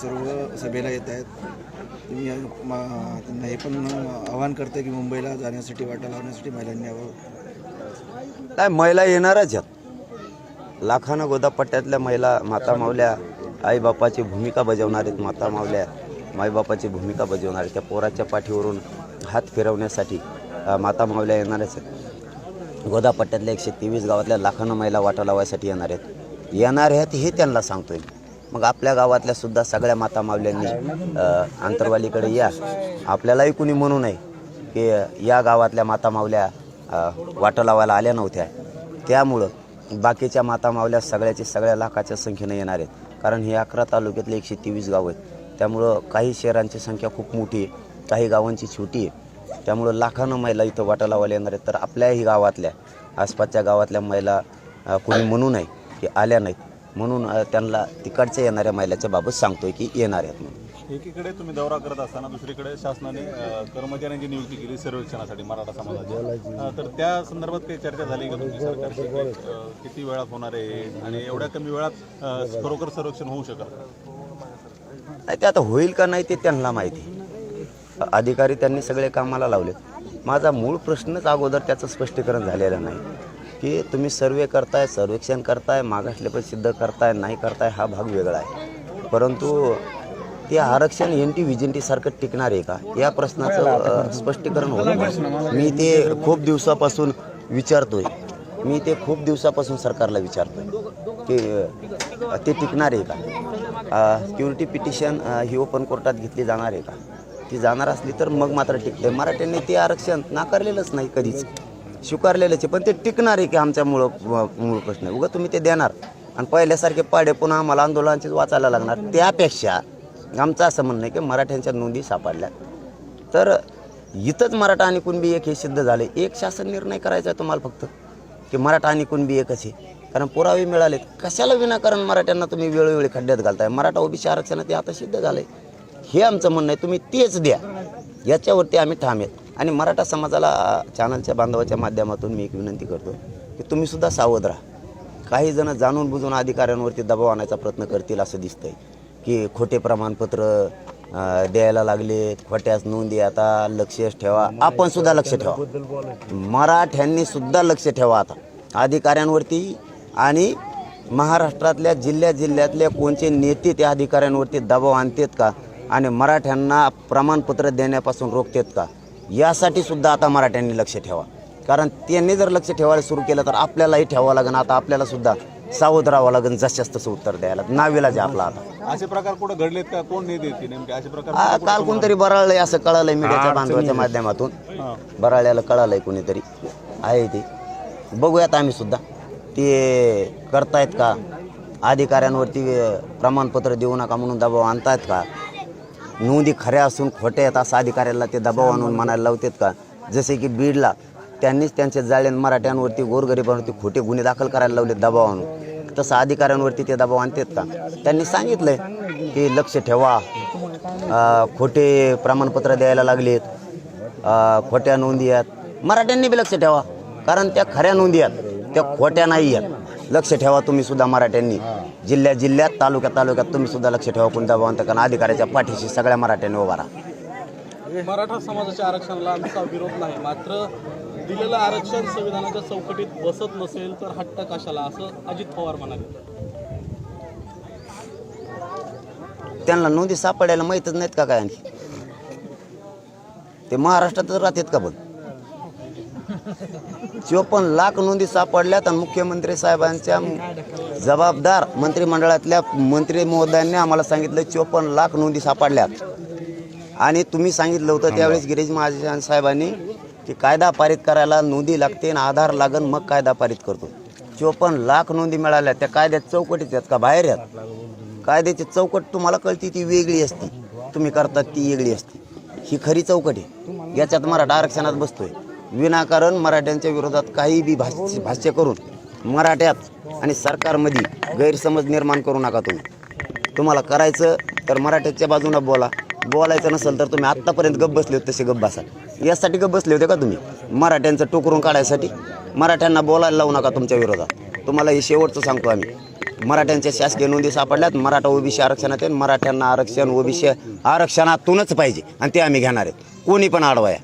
सर्व सभेला येत आहेत. तुम्ही त्यांना हे पण आवाहन करते की मुंबईला जाण्यासाठी वाटा लावण्यासाठी महिलांनी यावं. नाही महिला येणारच आहेत. लाखानं गोदापट्ट्यातल्या महिला माता मावल्या आईबापाची भूमिका बजावणार आहेत माता मावल्या माईबापाची भूमिका बजावणार आहेत. त्या पोराच्या पाठीवरून हात फिरवण्यासाठी माता मावल्या येणारच आहेत. गोदापट्ट्यातल्या एकशे तेवीस गावातल्या लाखानं महिला वाटा लावायसाठी येणार आहेत. येणार आहेत हे त्यांना सांगतोय मग आपल्या गावातल्या सुद्धा सगळ्या माता मावल्यांनी आंतरवालीकडे या. आपल्यालाही कुणी म्हणू नये की या गावातल्या माता मावल्या वाटं वाटा लावायला आल्या नव्हत्या. त्यामुळं बाकीच्या माता मावल्या सगळ्याची सगळ्या लाखाच्या संख्येनं येणार आहेत. कारण हे अकरा तालुक्यातले एकशे तेवीस गाव आहेत. त्यामुळं काही शहरांची संख्या खूप मोठी आहे काही गावांची छोटी आहे. त्यामुळं लाखानं महिला इथं वाटा लावायला येणार आहेत. तर आपल्याही गावातल्या आसपासच्या गावातल्या महिला कोणी म्हणू नये की आल्या नाहीत. म्हणून त्यांना तिकडच्या येणाऱ्या महिलाच्या बाबत सांगतोय की येणार आहेत म्हणून. एकीकडे तुम्ही दौरा करत असताना दुसरीकडे शासनाने कर्मचाऱ्यांची नियुक्ती केली सर्वेक्षणासाठी मराठा समाजाची अ, तर त्या संदर्भात काही चर्चा झाली का तुमची अ, किती वेळात होणार आहे? आणि एवढ्या कमी वेळात खरोखर सर्वेक्षण होऊ शकत नाही ते आता होईल का नाही ते त्यांना माहिती. अधिकारी त्यांनी सगळे कामाला लावले माझा मूळ प्रश्नच अगोदर त्याचं स्पष्टीकरण झालेलं नाही. की तुम्ही सर्वे करताय सर्वेक्षण करताय मागासले पण सिद्ध करताय नाही करताय हा भाग वेगळा आहे. परंतु ते आरक्षण एन टी व्ही टी सारखं टिकणार आहे का? या प्रश्नाचं स्पष्टीकरण पाहिजे. मी ते खूप दिवसापासून विचारतोय. मी ते खूप दिवसापासून सरकारला विचारतोय की ते टिकणार आहे का? सिक्युरिटी पिटिशन ही ओपन कोर्टात घेतली जाणार आहे का? ती जाणार असली तर मग मात्र टिकते. मराठ्यांनी ते आरक्षण नाकारलेलंच नाही कधीच. स्वीकारलेलंच आहे. पण ते टिकणार आहे की आमच्या मूळ मूळ प्रश्न आहे. उगा तुम्ही ते देणार. आणि पहिल्यासारखे पाडे पुन्हा आम्हाला आंदोलनाचेच वाचायला लागणार. त्यापेक्षा आमचं असं म्हणणं आहे की मराठ्यांच्या नोंदी सापडल्या. तर इथंच मराठा आणि कुणबी एक हे सिद्ध झाले. एक शासन निर्णय करायचा आहे तुम्हाला फक्त. की मराठा आणि कुणबी एकच आहे. कारण पुरावे मिळाले कशाला विनाकारण मराठ्यांना तुम्ही वेळोवेळी खड्ड्यात घालताय? मराठा ओबीसी आरक्षणात ते आता सिद्ध झालं आहे हे आमचं म्हणणं आहे. तुम्ही तेच द्या. याच्यावरती आम्ही ठाम आहेत. आणि मराठा समाजाला चॅनलच्या बांधवाच्या माध्यमातून मी एक विनंती करतो की तुम्ही सुद्धा सावध राहा. काही जण जाणून बुजून अधिकाऱ्यांवरती दबाव आणायचा प्रयत्न करतील असं दिसतंय की खोटे प्रमाणपत्र द्यायला लागले खोट्याच नोंदी आता लक्षच ठेवा. आपण सुद्धा लक्ष ठेवा. मराठ्यांनी सुद्धा लक्ष ठेवा आता. अधिकाऱ्यांवरती आणि महाराष्ट्रातल्या जिल्ह्या जिल्ह्यातले कोणचे नेते त्या अधिकाऱ्यांवरती दबाव आणतात का? आणि मराठ्यांना प्रमाणपत्र देण्यापासून रोखतात का? यासाठी सुद्धा आता मराठ्यांनी लक्ष ठेवा. कारण त्यांनी जर लक्ष ठेवायला सुरू केलं तर आपल्यालाही ठेवावं लागेल. आता आपल्याला सुद्धा सावध राहावं लागेल. जशाच तसं उत्तर द्यायला नावेला जे आपला आता. असे प्रकार कुठे घडलेत का? कोण नेते असे प्रकार काल कोणतरी बराळलंय असं कळालंय मीडियाच्या बांधवाच्या माध्यमातून. बराळ्याला कळालंय कोणीतरी. आहे ते. बघूयात आम्ही सुद्धा. ते करतायत का? अधिकाऱ्यांवरती प्रमाणपत्र देऊ नका म्हणून दबाव आणतायत का? नोंदी खऱ्या असून खोट्या आहेत असं अधिकाऱ्याला ते दबाव आणून म्हणायला लावतात का? जसे की बीडला त्यांनीच त्यांचे जाळ्यान मराठ्यांवरती गोरगरिबांवरती खोटे गुन्हे दाखल करायला लावले दबाव आणून. तसं अधिकाऱ्यांवरती ते दबाव आणतात का? त्यांनी सांगितलंय की लक्ष ठेवा. खोटे प्रमाणपत्र द्यायला लागलेत. खोट्या नोंदी आहेत. मराठ्यांनी बी लक्ष ठेवा. कारण त्या खऱ्या नोंदी आहेत. त्या खोट्या नाही आहेत. लक्ष ठेवा तुम्ही सुद्धा मराठ्यांनी. जिल्ह्यात जिल्ह्यात तालुक्यात तालुक्यात तुम्ही सुद्धा लक्ष ठेवा. कोणत्या आणतं कारण अधिकाऱ्याच्या पाठीशी सगळ्या मराठ्यांनी उभा राहा. मराठा समाजाच्या आरक्षणाला आमचा विरोध नाही. मात्र दिलेलं आरक्षण संविधानाच्या चौकटीत बसत नसेल तर हट्ट कशाला? असं अजित पवार म्हणाले. त्यांना नोंदी सापडायला माहीतच नाहीत का काय आणखी? ते महाराष्ट्रातच राहतात का बघ चोपन्न लाख नोंदी सापडल्यात आणि मुख्यमंत्री साहेबांच्या जबाबदार मंत्रिमंडळातल्या मंत्री महोदयांनी आम्हाला सांगितलं चोपन्न लाख नोंदी सापडल्यात. आणि तुम्ही सांगितलं होतं त्यावेळेस गिरीश महाजन साहेबांनी की कायदा पारित करायला नोंदी लागते आणि आधार लागन मग कायदा पारित करतो. चोपन्न लाख नोंदी मिळाल्या त्या कायद्यात चौकटीत आहेत का? बाहेर आहेत. कायद्याची चौकट तुम्हाला कळती ती वेगळी असती. तुम्ही करतात ती वेगळी असते. ही खरी चौकट आहे. याच्यात मराठा आरक्षणात बसतोय. विनाकारण मराठ्यांच्या विरोधात काही बी भाष्य भाष्य करून मराठ्यात आणि सरकारमध्ये गैरसमज निर्माण करू नका तुम्ही. तुम्हाला करायचं तर मराठ्याच्या बाजूनं बोला. बोलायचं नसेल तर तुम्ही आत्तापर्यंत गप्प बसले होते तसे गप्प बसाल यासाठी गप्प बसले होते का तुम्ही? मराठ्यांचं टोकरून काढायसाठी. मराठ्यांना बोलायला लावू नका तुमच्या विरोधात. तुम्हाला हे शेवटचं सांगतो आम्ही. मराठ्यांच्या शासकीय नोंदी सापडल्यात. मराठा ओबीसी आरक्षणात मराठ्यांना आरक्षण ओबीसी आरक्षणातूनच पाहिजे. आणि ते आम्ही घेणार आहेत. कोणी पण आडवाया.